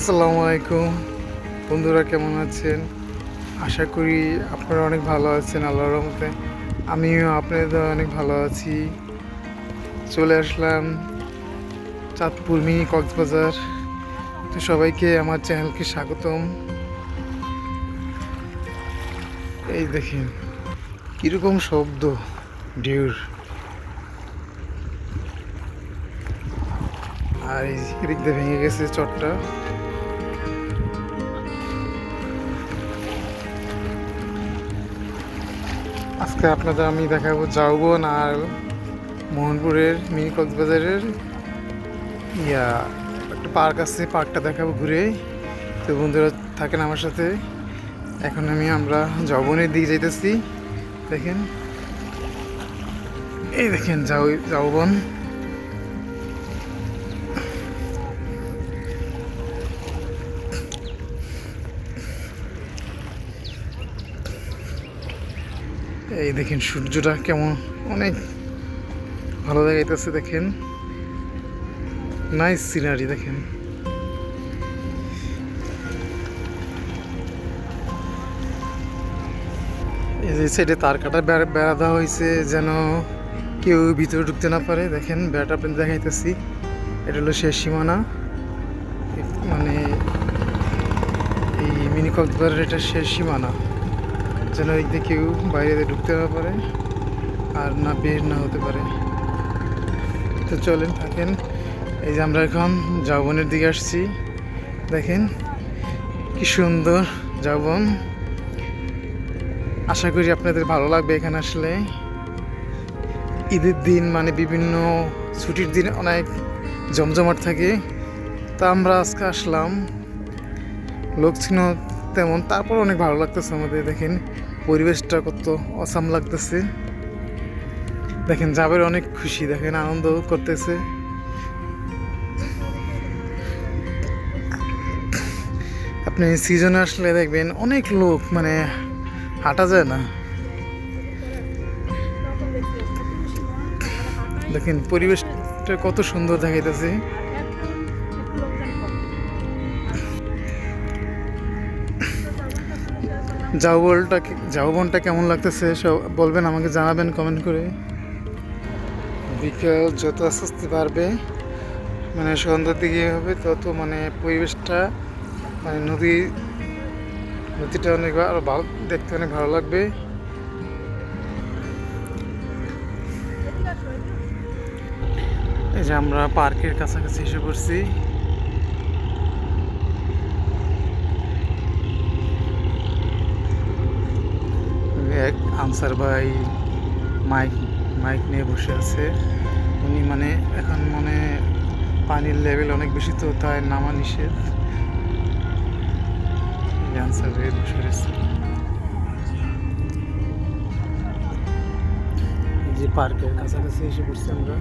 আসসালামু আলাইকুম। বন্ধুরা কেমন আছেন? আশা করি আপনারা অনেক ভালো আছেন আল্লাহর রহমতে। আমিও আপনাদের অনেক ভালো আছি। চলে আসলাম চাঁদপুর মিনি কক্সবাজার। তো সবাইকে আমার চ্যানেলকে স্বাগতম। এই দেখেন, কীরকম শব্দ, ঢেউর। আর এই এদিক দিয়ে ভেঙে গেছে চটটা। আজকে আপনাদের আমি দেখাবো জাউবন আর মোহনপুরের মিনি কক্সবাজারের, ইয়া, একটা পার্ক আছে, পার্কটা দেখাবো ঘুরে। তো বন্ধুরা থাকেন আমার সাথে। এখন আমি আমরা যৌবনের দিকে যাইতেছি। দেখেন। এই দেখেন যাও যৌবন এই দেখেন সূর্যটা কেমন, অনেক ভালো দেখাইতেছে দেখেন। নাইস সিনারি দেখেন। এই সাইডে তার কাটা বেড়া বেড়া দেওয়া হয়েছে যেন কেউ ভিতরে ঢুকতে না পারে। দেখেন, বেড়াটা আপনি দেখাইতেছি। এটা হলো শেষ সীমানা। মানে এই মিনি কক্সবাজারের এটা শেষ সীমানা। যেন দিকে কেউ বাইরে ঢুকতে না পারে আর না বের না হতে পারে। তো চলেন, থাকেন। এই যে আমরা এখন জাবনের দিকে আসছি। দেখেন কি সুন্দর জাবন আশা করি আপনাদের ভালো লাগবে এখানে আসলে। ঈদের দিন মানে বিভিন্ন ছুটির দিন অনেক জমজমাট থাকে। তা আমরা আজকে আসলাম। লোক ছিল তেমন তারপর অনেক ভালো লাগতেছে আমাদের, দেখেন। পরিবেশটা কত অসাম লাগতেছে। দেখেন, জাবের অনেক খুশি, দেখেন, আনন্দ করতেছে। আপনি সিজনে আসলে দেখবেন অনেক লোক মানে হাঁটা যায় না। দেখেন, পরিবেশটা কত সুন্দর দেখাইতেছে। জাউবলটা জাউবনটা কেমন লাগতেছে? সব বলবেন, আমাকে জানাবেন কমেন্ট করে। বিকেল যত আস্তে আস্তে বাড়বে মানে সন্ধ্যার দিকে হবে, তত মানে পরিবেশটা মানে নদী, নদীটা অনেক আরও ভালো দেখতে অনেক ভালো লাগবে। এই যে আমরা পার্কের কাছাকাছি এসে পড়ছি। এক আনসার ভাই মাইক মাইক নিয়ে বসে আছে। উনি মানে এখন মানে পানির লেভেল অনেক বেশি তো তাই নামা নিষেধ। আনসার ভাই বসে রয়েছে। যে পার্কের কাছাকাছি এসে পড়ছি আমরা।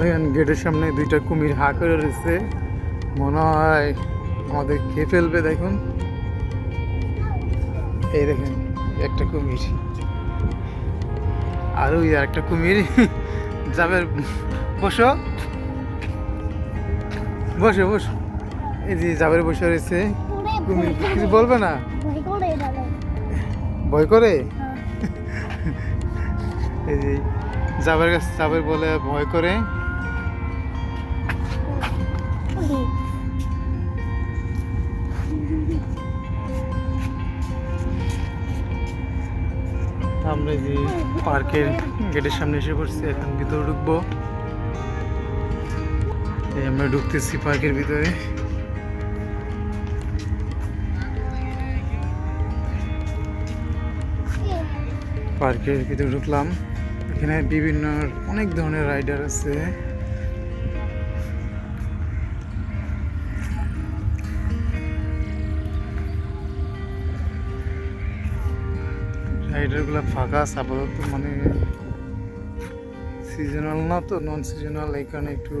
দেখেন গেটের সামনে দুইটা কুমির হা করে রয়েছে। মনে হয় আমাদের খেয়ে ফেলবে দেখুন। এই দেখেন একটা কুমির। আর ওই আর একটা কুমির। যাবে বসো। বসো বসো। এই যে যাবের বসে রয়েছে। কুমির কিছু বলবে না? ভয় করে? এই যে যাবের কাছে যাবের বলে ভয় করে। আমরা যে পার্কের গেটের সামনে এসে পড়ছি, এখন ভিতরে ঢুকবো। এই আমরা ঢুকতেছি পার্কের ভিতরে। পার্কের ভিতরে ঢুকলাম। এখানে বিভিন্ন অনেক ধরনের রাইডার আছে। সাইডেরগুলো ফাঁকা আপাতত মানে সিজনাল না তো নন সিজনাল এখানে একটু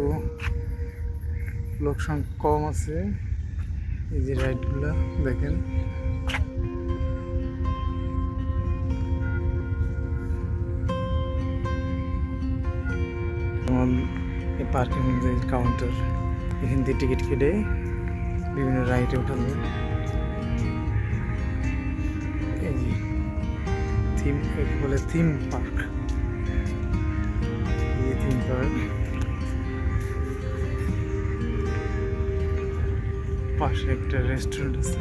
লোকসান কম আছে। এই যে রাইডগুলো দেখেন। এই পার্কিং কাউন্টার এখান থেকে টিকিট কেটে বিভিন্ন রাইডে উঠানো থিম বলে, থিম পার্ক। এই থিম পার্ক। পাশে একটা রেস্টুরেন্ট আছে।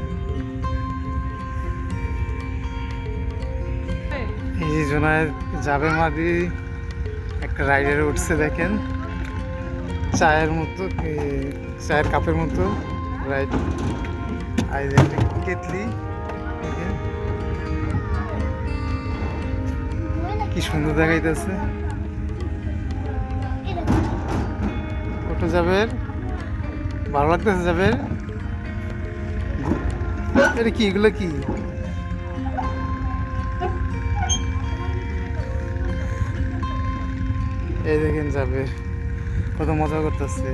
এই জোনায় যাবে মাদি, একটা রাইডারে উঠছে দেখেন। চায়ের মতো চায়ের কাপের মতো রাইড। আর একটা কেতলি দেখেন। কি সুন্দর দেখাইতেছে। ওটা যাবে ভালো লাগতেছে যাবে এটা কি, এগুলো কি? এই দেখেন যাবে কত মজা করতেছে।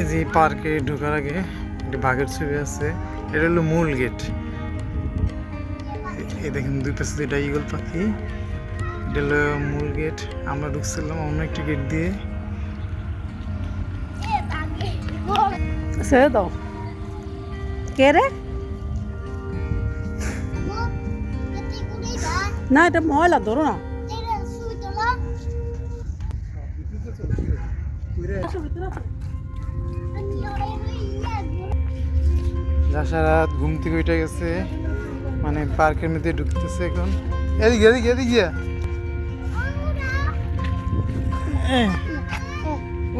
এই যে পার্কে ঢোকার আগে একটি বাঘের ছবি আছে। এটা হলো মূল গেট। এই দেখেন দুই পাশে দুইটা ইগল পাখি। এটা হলো মূল গেট। আমরা ঢুকছিলাম অন্য একটি গেট দিয়ে। ছেড়ে দাও। কে রে? না এটা ময়লা ধরো না। যাসারাত ঘুম থেকে উঠে গেছে। মানে পার্কের মধ্যে ঢুকতেছে এখন। এদিকে এদিকে এদিকে।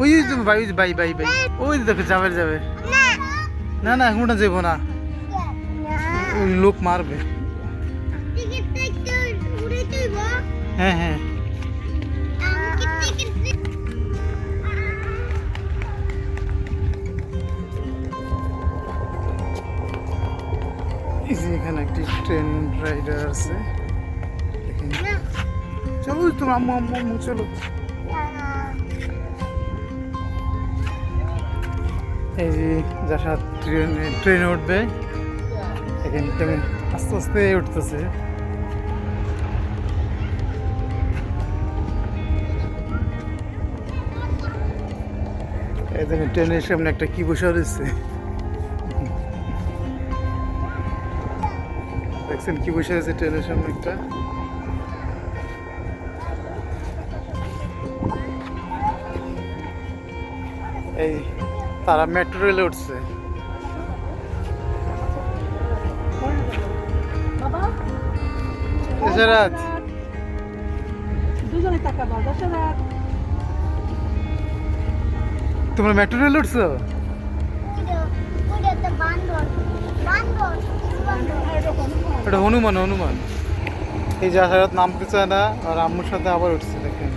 ওই তো ভাই ওই যে ভাই ভাই ভাই। ওই দেখো যাবে যাবে না না এখন যাব না। ওই লোক মারবে। হ্যাঁ হ্যাঁ। ট্রেন রাইডার আছে। চলো তোমার আম্মু আম্মু আম্মু চলো। এই যে যার সাথে ট্রেনে ট্রেনে উঠবে। এখানে ট্রেন আস্তে আস্তে উঠতেছে। এই দেখেন ট্রেনের সামনে একটা কি বসে রয়েছে। দেখছেন কি বসে আছে ট্রেনের সামনে একটা? এই তারা মেট্রো রেলে উঠছে। দুজনে তোমরা মেট্রো রেলে উঠছো? এটা হনুমান হনুমান। এই যে আসারাত নামতে চায় না, আর আম্মুর সাথে আবার উঠছে, দেখেন।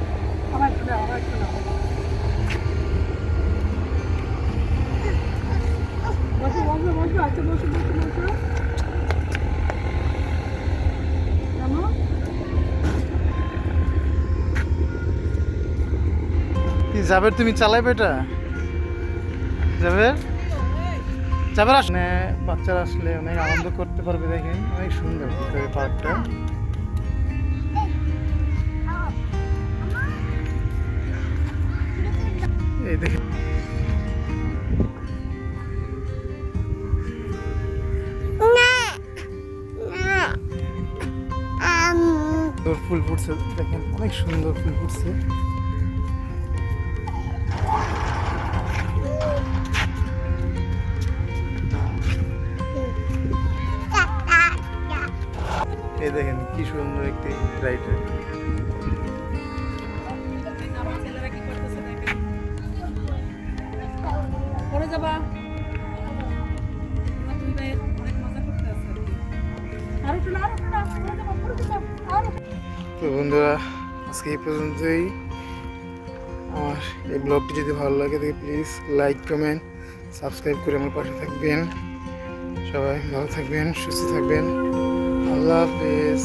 যাবে তুমি চালাইবে এটা? যাবে যাবে আসলে বাচ্চারা আসলে অনেক আনন্দ করতে পারবে দেখেন। অনেক সুন্দর ভিতরে পার্কটা। এই দেখেন। ফুল ফুটছে দেখেন অনেক সুন্দর ফুল ফুটছে। যাবা। আর তো বন্ধুরা আজকে এই পর্যন্তই। আমার এই ব্লগটি যদি ভালো লাগে তাহলে প্লিজ লাইক কমেন্ট সাবস্ক্রাইব করে আমার পাশে থাকবেন। সবাই ভালো থাকবেন সুস্থ থাকবেন। আল্লাহ হাফেজ